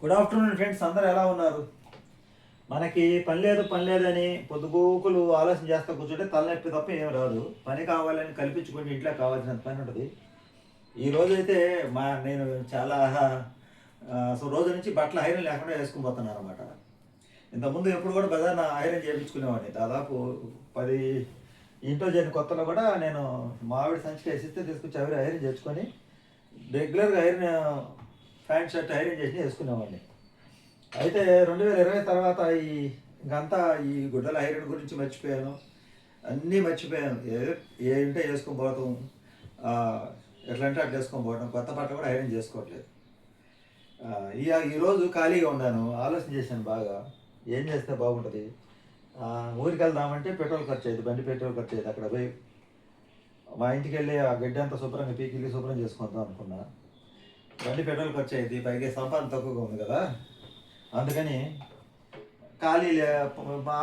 Good afternoon friends అందరూ ఎలా ఉన్నారు? మనకి పని లేదు పని లేదని పొద్దుగోకులు ఆలోచన చేస్తా కూర్చుంటే తలనొప్పి తప్ప ఏం రాదు. పని కావాలని కల్పించుకుంటే ఇంట్లో కావాల్సినంత పని ఉంటుంది. ఈ రోజైతే మా నేను చాలా సో రోజు నుంచి బట్టలు ఐరన్ లేకుండా వేసుకుని పోతున్నాను అనమాట ఇంతకుముందు ఎప్పుడు కూడా బజార్న ఐరన్ చేయించుకునేవాడిని దాదాపు పది ఇంట్లో చేరిన కొత్తలో కూడా నేను మామిడి సంచికి వేసిస్తే తీసుకొచ్చి అవి ఐరన్ చేసుకొని రెగ్యులర్గా ఐరన్ ప్యాంట్ షర్ట్ ఐరన్ చేసి వేసుకునేవాడిని. అయితే రెండు వేల ఇరవై తర్వాత ఈ ఇంకంతా ఈ గుడ్డల ఐరన్ గురించి మర్చిపోయాను. అన్నీ మర్చిపోయాను. ఏ ఏంటో వేసుకొని పోవటం ఎట్లా అంటే అట్లా వేసుకొని పోవటం కొత్త బట్టలు కూడా ఐరన్ చేసుకోవట్లేదు. ఈరోజు ఖాళీగా ఉన్నాను. ఆలోచన చేశాను బాగా. ఏం చేస్తే బాగుంటుంది? ఊరికి వెళ్దామంటే పెట్రోల్ ఖర్చు అయ్యేది బండి పెట్రోల్ ఖర్చు అయ్యేది అక్కడ పోయి. మా ఇంటికి వెళ్ళి ఆ గడ్డి అంతా శుభ్రంగా పీకిల్లి శుభ్రం చేసుకుందాం అనుకున్నా. బండి పెట్రోల్ ఖర్చు అయింది పైగా సంపాదన తక్కువగా ఉంది కదా. అందుకని ఖాళీ లే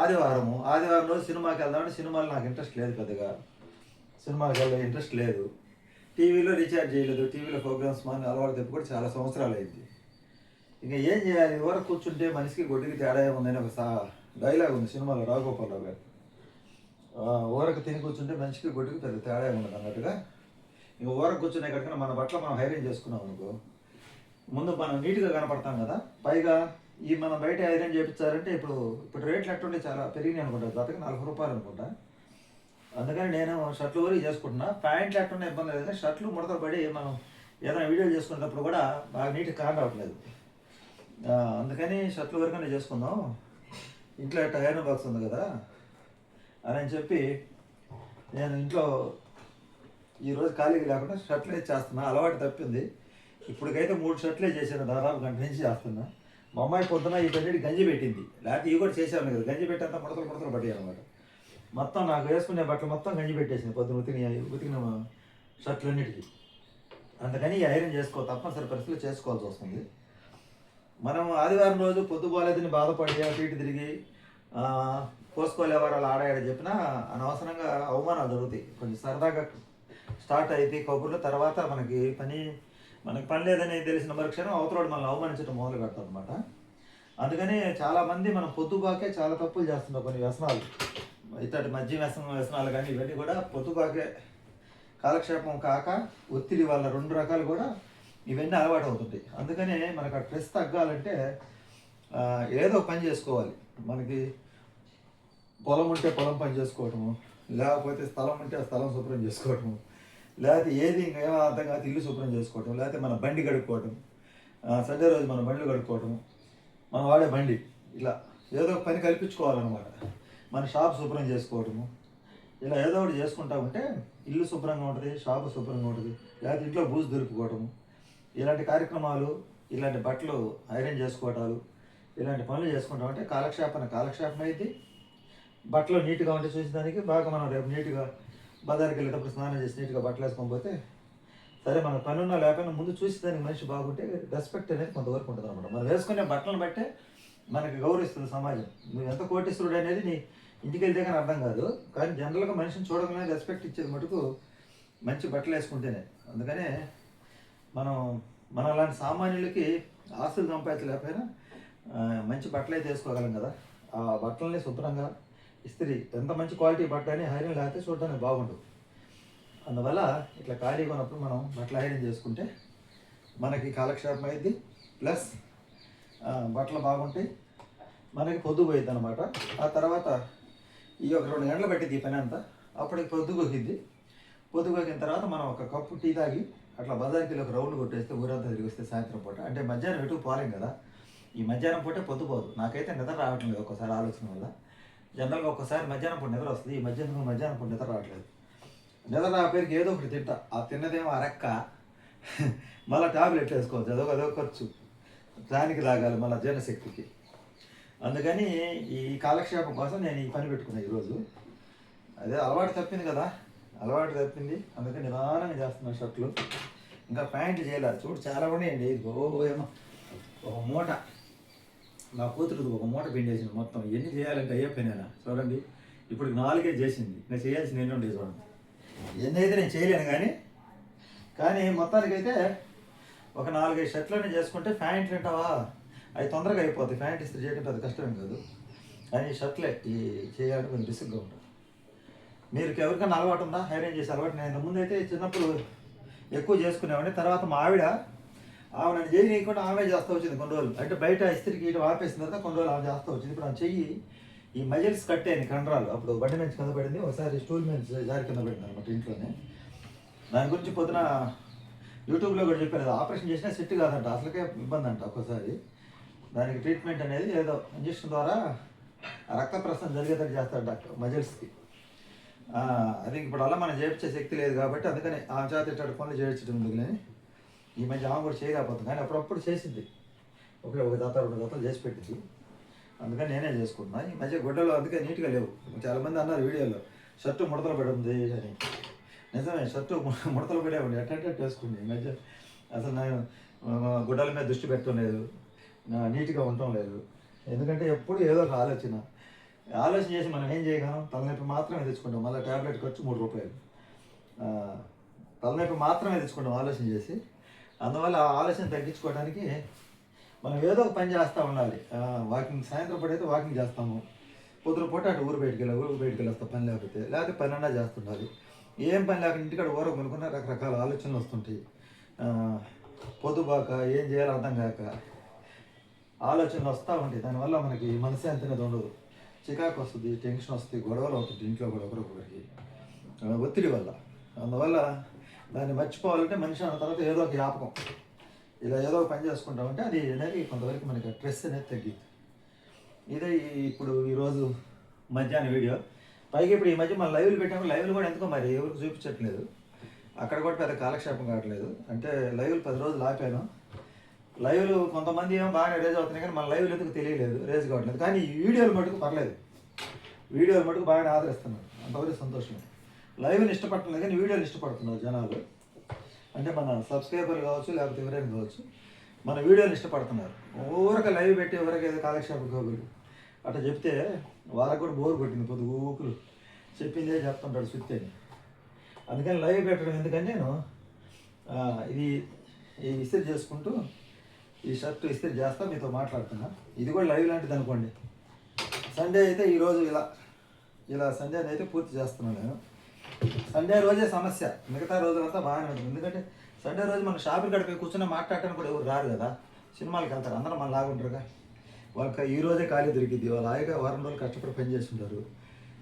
ఆదివారము ఆదివారం రోజు సినిమాకి వెళ్దామంటే సినిమాలు నాకు ఇంట్రెస్ట్ లేదు పెద్దగా. సినిమాకి వెళ్ళే ఇంట్రెస్ట్ లేదు. టీవీలో రీఛార్జ్ చేయలేదు టీవీలో ప్రోగ్రామ్స్ మాని అలవాటు తెప్పి కూడా చాలా సంవత్సరాలు అయింది. ఇంకా ఏం చేయాలి? ఊర కూర్చుంటే మనిషికి గొడ్డుకి తేడా ఏముందని ఒక సా డైలాగ్ ఉంది సినిమాలో రాఘగోపాలరావు గారు. ఊరకు తిని కూర్చుంటే మనిషికి గొడ్డుకి పెద్ద తేడా ఉండదు అన్నట్టుగా ఇంకా ఓరకు కూర్చునే కనుక మన బట్టలు మనం ఐరన్ చేసుకున్నాం అనుకో ముందు మనం నీట్గా కనపడతాం కదా పైగా ఈ మనం బయట ఐరన్ చేయించారంటే ఇప్పుడు ఇప్పుడు రేట్లు ఎట్టుండే చాలా పెరిగినాయి అనుకుంటా జతకి నలభై రూపాయలు అనుకుంటా. అందుకని నేను షర్ట్లు వరకు చేసుకుంటున్నా. ప్యాంట్లు ఎట్టున్న ఇబ్బంది లేదు కానీ షర్ట్లు ముడతలు పడి మనం ఏదైనా వీడియో చేసుకునేటప్పుడు కూడా బాగా నీట్గా కాన్ రావట్లేదు. అందుకని షర్ట్లు వరకనే చేసుకుందాం. ఇంట్లో ఐరన్ బాక్స్ ఉంది కదా అని చెప్పి నేను ఇంట్లో ఈరోజు ఖాళీగా లేకుండా షర్ట్లే చేస్తున్నా అలవాటు తప్పింది. ఇప్పటికైతే మూడు షర్ట్లే చేశాను దాదాపు గంట నుంచి చేస్తున్నా. మా అమ్మాయి పొద్దున ఈ పెట్టి గంజి పెట్టింది. లేకపోతే ఇవి కూడా చేశాను కదా గంజి పెట్టేంత ముడతలు ముడతలు పట్టాయి అనమాట మొత్తం నాకు వేసుకునే బట్టలు మొత్తం గంజి పెట్టేసింది పొద్దున ఉతికిన ఉతికిన షర్ట్లన్నిటికీ. అందుకని ఈ ఐరన్ చేసుకో తప్పనిసరి పరిస్థితులు చేసుకోవాల్సి వస్తుంది. మనం ఆదివారం రోజు పొద్దుపోలేదని బాధపడి అటు ఇటు తిరిగి కోసుకోలేవారు పోసుకోలేవారు అలా ఆడాయని చెప్పినా అనవసరంగా అవమానాలు జరుగుతాయి. కొంచెం సరదాగా స్టార్ట్ అయితే కబుర్లు తర్వాత మనకి పని మనకి పని లేదని తెలిసిన మరుక్షణం అవతలోడు మనల్ని అవమానించడం మొదలు పెడతాం అనమాట అందుకని చాలామంది మనం పొద్దుబాకే చాలా తప్పులు చేస్తున్నాం కొన్ని వ్యసనాలు. ఇతటి మద్య వ్యసనం వ్యసనాలు కానీ ఇవన్నీ కూడా పొద్దుబాకే కాలక్షేపం కాక ఒత్తిడి వల్ల రెండు రకాలు కూడా ఇవన్నీ అలవాటు అవుతుంటాయి. అందుకనే మనకు ఆ స్ట్రెస్ తగ్గాలంటే ఏదో పని చేసుకోవాలి. మనకి పొలం ఉంటే పొలం పని చేసుకోవటము లేకపోతే స్థలం ఉంటే ఆ స్థలం శుభ్రం చేసుకోవటము లేకపోతే ఏది ఇంకేమో అర్థం కాదు ఇల్లు శుభ్రం చేసుకోవటం లేకపోతే మన బండి కడుక్కోవటం సండే రోజు మన బండ్లు కడుక్కోవటం మనం వాడే బండి ఇలా ఏదో ఒక పని కల్పించుకోవాలన్నమాట. మన షాప్ శుభ్రం చేసుకోవటము ఇలా ఏదో ఒకటి చేసుకుంటా ఉంటే ఇల్లు శుభ్రంగా ఉంటుంది షాపు శుభ్రంగా ఉంటుంది లేకపోతే ఇంట్లో బూజు దొరుకుకోవటము ఇలాంటి కార్యక్రమాలు ఇలాంటి బట్టలు ఐరన్ చేసుకోవటాలు ఇలాంటి పనులు చేసుకుంటాం అంటే కాలక్షేపణ కాలక్షేపం అయితే బట్టలు నీట్గా ఉంటే చూసేదానికి బాగా మనం రేపు నీట్గా బజార్కి వెళ్ళేటప్పుడు స్నానం చేసి నీట్గా బట్టలు వేసుకొని పోతే సరే మన పనున్నా లేకపోయినా ముందు చూసేదానికి మనిషి బాగుంటే రెస్పెక్ట్ అనేది కొంతవరకు ఉంటుంది అనమాట మనం వేసుకునే బట్టలను బట్టే మనకి గౌరవిస్తుంది సమాజం. నువ్వు ఎంత కోటిస్తుడు అనేది నీ ఇంటికి వెళ్తే కానీ అర్థం కాదు. కానీ జనరల్గా మనిషిని చూడగానే రెస్పెక్ట్ ఇచ్చేది మటుకు మంచి బట్టలు వేసుకుంటేనే. అందుకనే మనం మన అలాంటి సామాన్యులకి ఆస్తులు సంపాదించలేకపోయినా మంచి బట్టలు అయితే వేసుకోగలం కదా. ఆ బట్టలని శుభ్రంగా ఇస్త్రీ ఎంత మంచి క్వాలిటీ బట్ట అని ఐరన్ లేకపోతే చూడడానికి బాగుండు. అందువల్ల ఇట్లా ఖాళీగా ఉన్నప్పుడు మనం బట్టలు ఐరన్ చేసుకుంటే మనకి కాలక్షేపం అయింది ప్లస్ బట్టలు బాగుంటాయి మనకి పొద్దు పోయింది అనమాట ఆ తర్వాత ఈ ఒక రెండు గంటలు పట్టింది ఈ పని అంతా అప్పటికి పొద్దు పోకిద్ది తర్వాత మనం ఒక కప్పు టీ తాగి అట్లా బజార్కి వెళ్ళి ఒక రౌండ్ కొట్టేస్తే ఊరంతా తిరిగి వస్తే సాయంత్రం పూట. అంటే మధ్యాహ్నం ఎటు పోలేం కదా. ఈ మధ్యాహ్నం పూటే పొద్దుపోదు నాకైతే నిద్ర రావట్లేదు ఒకసారి ఆలోచన వల్ల. జనరల్గా ఒక్కసారి మధ్యాహ్నం పూట నిద్ర వస్తుంది. ఈ మధ్యాహ్నం మధ్యాహ్నం పూట నిద్ర రావట్లేదు. నిద్ర నా పేరుకి ఏదో ఒకటి తింటా. ఆ తిన్నదేమో అరక్క. మళ్ళీ టాబ్లెట్ వేసుకోవచ్చు. అదొక అదొక ఖర్చు. దానికి తాగాలి మళ్ళీ జీర్ణశక్తికి. అందుకని ఈ కాలక్షేపం కోసం నేను ఈ పని పెట్టుకున్నాను ఈరోజు. అదే అలవాటు తప్పింది కదా. అలవాటు తప్పింది. అందుకని నిదానంగా చేస్తున్నాను షర్ట్లు. ఇంకా ప్యాంట్లు చేయలేదు. చూడు చాలా ఉన్నాయండి ఓ ఏమో ఒక మూట. నా కూతురుది ఒక మూట పిండేసింది మొత్తం. ఎన్ని చేయాలంటే అయ్యే పనేనా చూడండి. ఇప్పుడు నాలుగే చేసింది. నేను చేయాల్సిన ఎన్ని ఉండేవి చూడండి. ఎన్ని అయితే నేను చేయలేను కానీ కానీ మొత్తానికైతే ఒక నాలుగైదు షర్ట్లన్నీ చేసుకుంటే ప్యాంట్లు అంటావా అవి తొందరగా అయిపోతాయి. ప్యాంట్ ఇస్త్రీ చేయడం పెద్ద కష్టమేం కాదు. కానీ ఈ షర్ట్లే ఈ చేయాలంటే కొంచెం రిస్క్గా ఉంటుంది మీరు ఎవరికైనా అలవాటు ఉందా? హైరైన్ చేసే అలవాటు? నేను ముందైతే చిన్నప్పుడు ఎక్కువ చేసుకునేవాడిని. తర్వాత మా ఆవిడ ఆమె నన్ను చేయనీయకుండా ఆమె చేస్తూ వచ్చింది కొన్ని రోజులు. అంటే బయట ఇస్త్రీకి ఇటు ఆపేసిన తర్వాత కొన్ని రోజులు ఆమె చేస్తూ వచ్చింది. ఇప్పుడు ఆమె చెయ్యి ఈ మజిల్స్ కట్టేయండి కండరాలు. అప్పుడు బండి మంచి కింద పడింది. ఒకసారి స్టూల్ మీద జారి కింద పడింది అనమాట ఇంట్లోనే. దాని గురించి పొద్దున యూట్యూబ్లో కూడా చెప్పారు ఆపరేషన్ చేసినా సెట్ కాదంట. అసలుకే ఇబ్బంది అంట ఒక్కోసారి. దానికి ట్రీట్మెంట్ అనేది ఏదో ఇంజక్షన్ ద్వారా ఆ రక్త ప్రసరణ జరిగేటట్టు చేస్తాడు డాక్టర్ మజిల్స్కి. అది ఇప్పుడు అలా మనం చేయించే శక్తి లేదు కాబట్టి అందుకని ఆమె చేత ఇట్టాడు పనులు చేయించడం ఎందుకులే? ఈ మధ్య ఆమె కూడా చేయలేకపోతుంది కానీ అప్పుడప్పుడు చేసింది ఒకే ఒక దాత రెండు దాతలు చేసి పెట్టింది అందుకని నేనే చేసుకుంటున్నా. ఈ మధ్య గుడ్డలు అందుకే నీట్గా లేవు. చాలామంది అన్నారు వీడియోలో షర్టు ముడతలు పడి అని. నిజమే షర్టు ముడతలు పడే ఉండి. వేసుకుంది. ఈ మధ్య అసలు నేను గుడ్డల మీద దృష్టి పెట్టడం లేదు. నీట్గా ఉండటం లేదు. ఎందుకంటే ఎప్పుడు ఏదో ఒక ఆలోచన. ఆలోచన చేసి మనం ఏం చేయగలం? తలనొప్పి మాత్రమే తెచ్చుకుంటాం. మళ్ళీ ట్యాబ్లెట్ ఖర్చు మూడు రూపాయలు. తలనొప్పి మాత్రమే తెచ్చుకుంటాం ఆలోచన చేసి. అందువల్ల ఆ ఆలోచన తగ్గించుకోవడానికి మనం ఏదో ఒక పని చేస్తూ ఉండాలి. వాకింగ్ సాయంత్రం పూట అయితే వాకింగ్ చేస్తాము. పొద్దున పూట అటు ఊరు బయటికి వెళ్ళాలి ఊరు బయటికి వెళ్ళి పని లేకపోతే లేకపోతే పని అన్నా చేస్తుండాలి. ఏం పని లేకుండా ఇంటికాడ ఊర కొనుక్కున్న రకరకాల ఆలోచనలు వస్తుంటాయి. పొద్దుబాక ఏం చేయాలో అర్థం కాక ఆలోచనలు వస్తూ ఉంటాయి. దానివల్ల మనకి మనశ్శాంతి అనేది ఉండదు. చికాకు వస్తుంది టెన్షన్ వస్తుంది గొడవలు అవుతుంది ఇంట్లో కూడా ఒకరొకరికి ఒత్తిడి వల్ల. అందువల్ల దాన్ని మర్చిపోవాలంటే మనిషి అన్న తర్వాత ఏదో ఒక జ్ఞాపకం. ఇలా ఏదో ఒక పని చేసుకుంటామంటే అది అనేది కొంతవరకు మనకి స్ట్రెస్ అనేది తగ్గింది ఇదే ఇప్పుడు ఈరోజు మధ్యాహ్నం వీడియో. పైగా ఇప్పుడు ఈ మధ్య మన లైవ్లు పెట్టాము లైవ్లు కూడా ఎందుకో మరి ఎవరికి చూపించట్లేదు. అక్కడ కూడా పెద్ద కాలక్షేపం కావట్లేదు. అంటే లైవ్లు పది రోజులు ఆపాను. లైవ్లు కొంతమంది ఏమో బాగా రేజ్ అవుతున్నాయి కానీ మన లైవ్లు ఎందుకు తెలియలేదు రేజ్ కావట్లేదు. కానీ ఈ వీడియోలు మటుకు పర్లేదు. వీడియోలు మటుకు బాగానే ఆదరిస్తున్నారు. అంతవరకు సంతోషం. లైవ్ని ఇష్టపడట్లేదు కానీ వీడియోలు ఇష్టపడుతున్నారు జనాలు. అంటే మన సబ్స్క్రైబర్లు కావచ్చు లేకపోతే ఎవరైనా కావచ్చు మన వీడియోలు ఇష్టపడుతున్నారు. ఊరక లైవ్ పెట్టి ఎవరికి ఏదో కాలక్షేపం కబుర్లు అట్లా చెప్తే వాళ్ళకు కూడా బోర్ కొట్టింది పొద్దు ఊకులు చెప్పిందే చెప్తుంటాడు సుత్తి అని. అందుకని లైవ్ పెట్టడం ఎందుకని నేను ఇది ఈ ఇస్త్రీ చేసుకుంటూ ఈ షర్ట్ ఇస్త్రీ చేస్తా మీతో మాట్లాడుతున్నా. ఇది కూడా లైవ్ లాంటిది అనుకోండి. సండే అయితే ఈరోజు ఇలా ఇలా సండే అయితే పూర్తి చేస్తున్నాను నేను. సండే రోజే సమస్య. మిగతా రోజులంతా బాగానే ఉంటుంది. ఎందుకంటే సండే రోజు మనం షాపింగ్ గడిపి కూర్చుని మాట్లాడటానికి కూడా ఎవరు రారు కదా. సినిమాలకు వెళ్తారు. అందరూ మన లాగుంటారుగా వాళ్ళకి ఈ రోజే ఖాళీ దొరికింది వాళ్ళు హాయిగా వారం రోజులు కష్టపడి పని చేస్తుంటారు.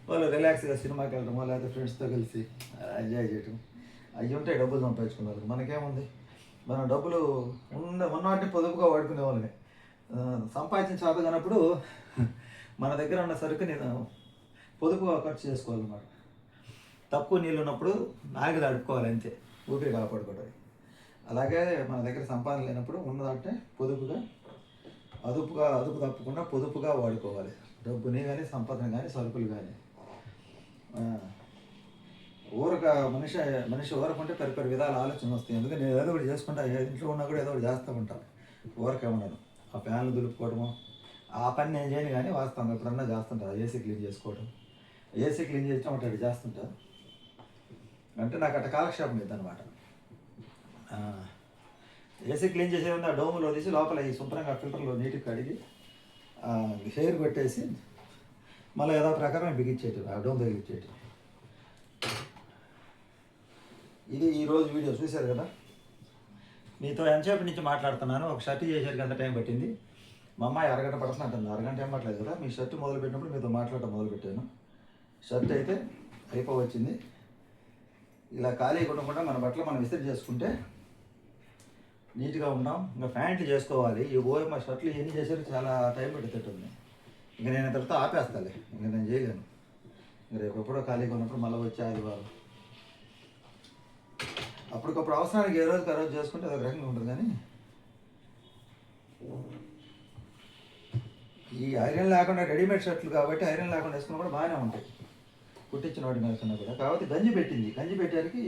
వాళ్ళు రిలాక్స్గా సినిమాకి వెళ్ళడం లేకపోతే ఫ్రెండ్స్తో కలిసి ఎంజాయ్ చేయటం. అవి ఉంటే డబ్బులు సంపాదించుకున్నారు. మనకేముంది? మనం డబ్బులు ఉన్న ఉన్నవాటిని పొదుపుగా వాడుకునే వాళ్ళని సంపాదించిన చేత కానప్పుడు మన దగ్గర ఉన్న సరుకుని పొదుపుగా ఖర్చు చేసుకోవాలన్నమాట. తక్కువ నీళ్ళు ఉన్నప్పుడు నాలుగు అడుపుకోవాలి అంతే. ఊపిరి కాపాడుకోవడం అలాగే మన దగ్గర సంపాదన లేనప్పుడు ఉన్నదంటే పొదుపుగా అదుపుగా అదుపు తప్పకుండా పొదుపుగా వాడుకోవాలి. డబ్బుని కానీ సంపదను కానీ సరుకులు కానీ ఊరక మనిషి మనిషి ఊరకుంటే పరి విధాల ఆలోచన వస్తాయి. ఎందుకంటే నేను ఏదో ఒకటి చేసుకుంటా ఇంట్లో ఉన్నా కూడా ఏదో ఒకటి చేస్తూ ఉంటాను ఊరకే ఉండను. ఆ ఫ్యాన్లు దులుపుకోవడము ఆ పని నేను చేయను కానీ వాస్తాను ఎప్పుడన్నా చేస్తుంటారు ఏసీ క్లీన్ చేసుకోవడం ఏసీ క్లీన్ చేయడం ఒకటి చేస్తుంటారు అంటే నాకు అట్ట కాలక్షేపం లేదు అనమాట ఏసీ క్లీన్ చేసే ఆ డోములో తీసి లోపల ఈ శుభ్రంగా ఫిల్టర్లో నీట్గా కడిగి హెయిర్ కొట్టేసి మళ్ళీ ఏదో ప్రకారం బిగించేటి ఆ డోమ్ తగిలిచ్చేటి ఇది ఈరోజు వీడియో చూశారు కదా? మీతో ఎంతసేపు నుంచి మాట్లాడుతున్నాను? ఒక షర్ట్ చేసేసరికి ఎంత టైం పట్టింది. మా అమ్మాయి అరగంట పడుతుంది అంటుంది. అరగంట ఏం పట్టలేదు కదా? మీ షర్ట్ మొదలు పెట్టినప్పుడు మీతో మాట్లాడటం మొదలు పెట్టాను షర్ట్ అయితే అయిపోవచ్చింది. ఇలా ఖాళీ ఉండకుండా మన బట్టలు మనం విసిరి చేసుకుంటే నీట్గా ఉన్నాం ఇంకా ప్యాంట్లు చేసుకోవాలి. ఈ ఓ మా షర్ట్లు ఎన్ని చేశారు చాలా టైం పట్టేటట్టుంది. ఇంకా నేను తర్వాత ఆపేస్తాలే. ఇంకా నేను చేయలేను. ఇంకా రేపు ఎప్పుడో ఖాళీగా ఉన్నప్పుడు మళ్ళీ వచ్చే ఆదివారం. అప్పటికప్పుడు అవసరానికి ఏ రోజుకి ఆ రోజు చేసుకుంటే అదొక రకంగా ఉంటుంది కానీ ఈ ఐరన్ లేకుండా రెడీమేడ్ షర్ట్లు కాబట్టి ఐరన్ లేకుండా వేసుకున్నా కూడా బాగానే ఉంటాయి. కుట్టించిన వాటి మీద కన్నా కూడా. కాబట్టి గంజి పెట్టింది. గంజి పెట్టడానికి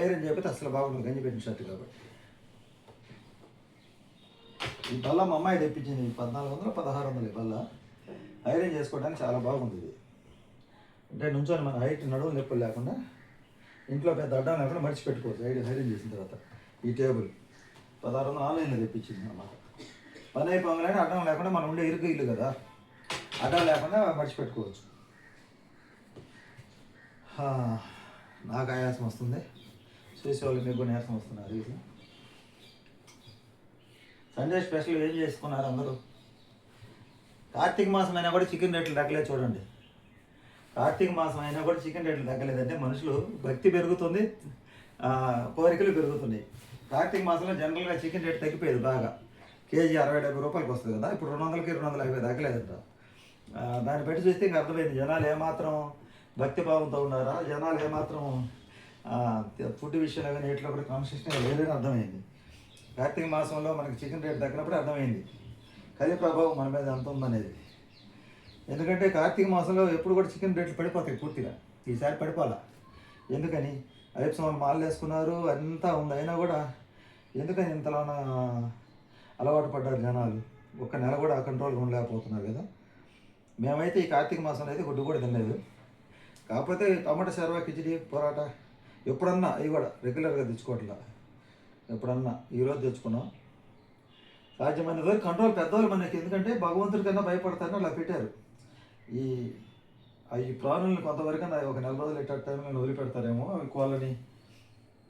ఐరన్ చెప్పితే అసలు బాగుంటుంది గంజి పెట్టిన షర్ట్ కాబట్టి. ఈ బల్ల మా అమ్మాయి తెప్పించింది. పద్నాలుగు వందలు పదహారు వందలు ఈ బల్ల. ఐరన్ చేసుకోవడానికి చాలా బాగుంది ఇది. అంటే నుంచొని మన హైట్ నడువు నొప్పులు లేకుండా ఇంట్లో పెద్ద అడ్డం లేకుండా మడిచి పెట్టుకోవచ్చు ఐరన్ ఐరన్ చేసిన తర్వాత ఈ టేబుల్. పదహారు వందలు ఆన్లైన్లో తెప్పించింది అన్నమాట. పని అయిపోగానే అడ్డం లేకుండా మనం ఉండే ఇరుకు ఇల్లు కదా. అడ్డం లేకుండా మర్చిపెట్టుకోవచ్చు పెట్టుకోవచ్చు నాకు ఆయాసం వస్తుంది. చూసే వాళ్ళు మీకు కూడా నీరసం వస్తున్నారు ఇది సండే స్పెషల్ ఏం చేసుకున్నారు అందరూ? కార్తీక మాసం అయినా కూడా చికెన్ రేట్లు తగ్గలేదు చూడండి. కార్తీక మాసం అయినా కూడా చికెన్ రేట్లు తగ్గలేదంటే మనుషులు భక్తి పెరుగుతుంది కోరికలు పెరుగుతున్నాయి. కార్తీక మాసంలో జనరల్గా చికెన్ రేట్ తగ్గిపోయేది బాగా. కేజీ అరవై డెబ్బై రూపాయలకి వస్తుంది కదా ఇప్పుడు రెండు వందలకి రెండు వందల యాభై తగ్గలేదంట. దాన్ని బట్టి చూస్తే ఇంకా అర్థమైంది జనాలు ఏమాత్రం భక్తి భావంతో ఉన్నారా? జనాలు ఏమాత్రం ఫుడ్ విషయంలో కానీ ఎట్లా కూడా కాన్షియస్గా లేదని అర్థమైంది. కార్తీక మాసంలో మనకి చికెన్ రేట్ తగ్గినప్పుడు అర్థమైంది. కలి ప్రభావం మన మీద ఎంత ఉందనేది. ఎందుకంటే కార్తీక మాసంలో ఎప్పుడు కూడా చికెన్ రేట్లు పడిపోతాయి పూర్తిగా. ఈసారి పడిపోవాలా ఎందుకని? ఐదు స్వామి మాలలు వేసుకున్నారు అంతా ఉంది. అయినా కూడా ఎందుకని ఇంతలోన అలవాటు పడ్డారు జనాలు? ఒక్క నెల కూడా కంట్రోల్గా ఉండలేకపోతున్నారు కదా. మేమైతే ఈ కార్తీక మాసంలో అయితే గుడ్డు కూడా తినలేదు. కాకపోతే టమాటా సర్వా కిచిడి పొరాటా ఎప్పుడన్నా అవి కూడా రెగ్యులర్గా తెచ్చుకోవట్లా. ఎప్పుడన్నా ఈరోజు తెచ్చుకున్నాం. సాధ్యమైన వరకు కంట్రోల్ పెద్దవాళ్ళు మనకి. ఎందుకంటే భగవంతుడి కన్నా భయపడతారని అలా పెట్టారు. ఈ ఈ ప్రాణులను కొంతవరకు ఒక నెల రోజులు ఎట్ట టైంలో వదిలిపెడతారేమో. అవి కోళ్ళని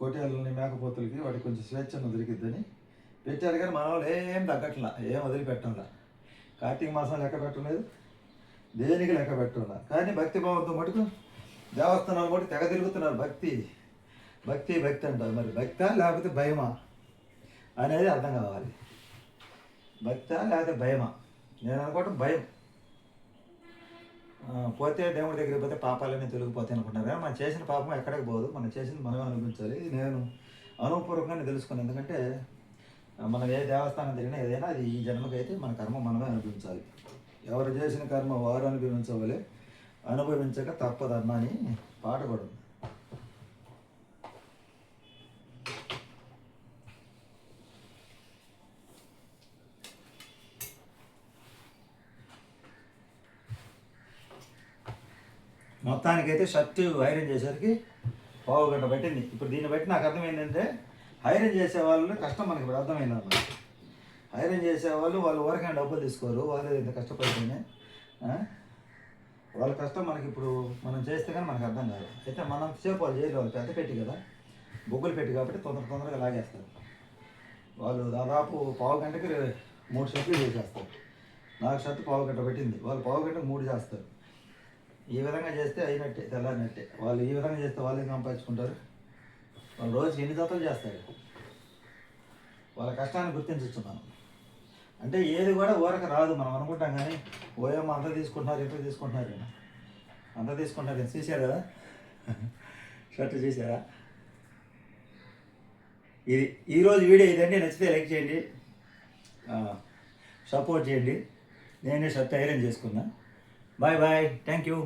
పొట్టేళ్ళని మేకపోతులకి వాటికి కొంచెం స్వేచ్ఛను దొరికిద్దని పెట్టారు. కానీ మన వాళ్ళు ఏం తగ్గట్లా ఏం వదిలిపెట్టంలా. కార్తీక మాసం లెక్క పెట్టలేదు. దేనికి లెక్క పెట్టంలా? కానీ భక్తి భావంతో మటుకు దేవస్థానాలు కూడా తెగ తిరుగుతున్నారు. భక్తి భక్తి భక్తి అంటారు. మరి భక్త లేకపోతే భయమా అనేది అర్థం కావాలి. భక్త లేకపోతే భయమా? నేను అనుకోవటం భయం. పోతే దేవుడి దగ్గరికి పోతే పాపాలన్నీ తొలగిపోతాయి అనుకుంటారు మనం చేసిన పాపం ఎక్కడికి పోదు. మనం చేసింది మనమే అనిపించాలి ఇది నేను అనుపూర్వకంగా తెలుసుకున్నాను. ఎందుకంటే మనం ఏ దేవస్థానం తిరిగినా ఏదైనా అది ఈ జన్మకైతే మన కర్మ మనమే అనిపించాలి ఎవరు చేసిన కర్మ వారు అనుభవించవాలి. అనుభవించక తప్పదన్నా అని పాట కూడా ఉంది. మొత్తానికైతే షర్ట్ ఐరన్ చేసేసరికి పావు గంట పట్టింది. ఇప్పుడు దీన్ని బట్టి నాకు అర్థమైందంటే ఐరన్ చేసే వాళ్ళు కష్టం మనకి ఇప్పుడు అర్థమైంది అన్నమాట ఐరన్ చేసే వాళ్ళు వాళ్ళు ఊరకైనా డబ్బులు తీసుకోరు వాళ్ళు ఇంత కష్టపడితేనే వాళ్ళ కష్టం మనకి ఇప్పుడు మనం చేస్తే కానీ మనకు అర్థం కాదు. అయితే మనం సేపు వాళ్ళు చేయరు వాళ్ళు పెద్ద పెట్టి కదా. బొగ్గులు పెట్టి కాబట్టి తొందర తొందరగా లాగేస్తారు. వాళ్ళు దాదాపు పావు గంటకి మూడు షర్ట్లు చేసేస్తారు. నాకు షర్ట్ పావు గంట పెట్టింది. వాళ్ళు పావు గంటకు మూడు చేస్తారు. ఈ విధంగా చేస్తే అయినట్టే తెల్లారినట్టే. వాళ్ళు ఈ విధంగా చేస్తే వాళ్ళు ఏం సంపాదించుకుంటారు? వాళ్ళు రోజుకి ఎన్ని జతలు చేస్తారు? వాళ్ళ కష్టాన్ని గుర్తించవచ్చు మనం. అంటే ఏది కూడా ఊరక రాదు మనం అనుకుంటాం కానీ ఓయమ్మ అంత తీసుకుంటున్నారు ఎప్పుడు తీసుకుంటున్నారు అంతా అంత తీసుకుంటున్నారు అని. చూసారు కదా షర్ట్ చూసారా ఇది ఈరోజు వీడియో ఇదండి. నచ్చితే లైక్ చేయండి. సపోర్ట్ చేయండి. నేనే షర్ట్ ఐరన్ చేసుకున్నా. Bye bye. Thank you